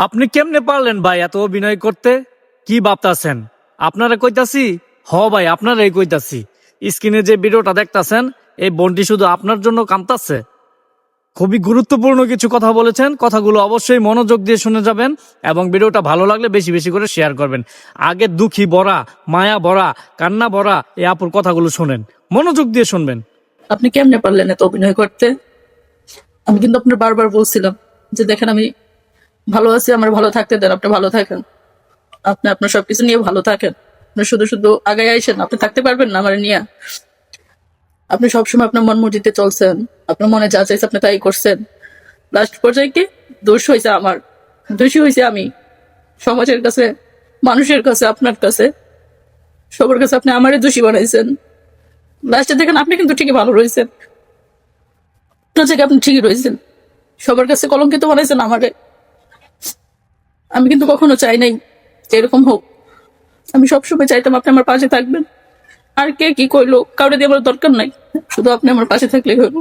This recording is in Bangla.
আপনি কেমনে পারলেন ভাই এত অভিনয় করতে? কি ভাবতাছেন? আপনারা কইতাছি? হ ভাই, আপনারাই কইতাছি। স্ক্রিনে যে ভিডিওটা দেখতাছেন, এই বোনটি শুধু আপনার জন্য কামতাছে। খুবই গুরুত্বপূর্ণ কিছু কথা বলেছেন, কথাগুলো অবশ্যই মনোযোগ দিয়ে শুনে যাবেন এবং ভিডিওটা ভালো লাগলে বেশি বেশি করে শেয়ার করবেন। আগে দুঃখী ভরা মায়া ভরা কান্না ভরা এই আপুর কথাগুলো শুনেন। মনোযোগ দিয়ে শুনবেন। আপনি কেমনে পারলেন এত অভিনয় করতে? আমি কিন্তু আপনার বারবার বলছিলাম যে দেখেন আমি ভালো আছি, আমার ভালো থাকতে দেন, আপনি ভালো থাকেন। আপনি আপনার সবকিছু নিয়ে ভালো থাকেন। আপনি শুধু শুধু আগে আইসেন, আপনি থাকতে পারবেন না আমার নিয়ে। আপনি সবসময় আপনার মন মর্জিতে চলছেন, আপনার মনে যা চাইছে আপনি তাই করছেন। লাস্ট পর্যায়ে কি? দোষ হয়েছে আমার। দোষী হয়েছে আমি। সমাজের কাছে, মানুষের কাছে, আপনার কাছে। সবার কাছে আপনি আমারই দোষী বানাইছেন। লাস্টে দেখেন, আপনি কিন্তু ঠিকই ভালো রয়েছেন। আপনার জায়গায় আপনি ঠিকই রয়েছেন। সবার কাছে কলঙ্কিত বানাইছেন আমারে। আমি কিন্তু কখনো চাই নাই এরকম হোক। আমি সবসময় চাইতাম আপনি আমার পাশে থাকবেন। আর কে কি করল কাউরে দিয়ে আমার দরকার নাই। শুধু আপনি আমার পাশে থাকলেই হইল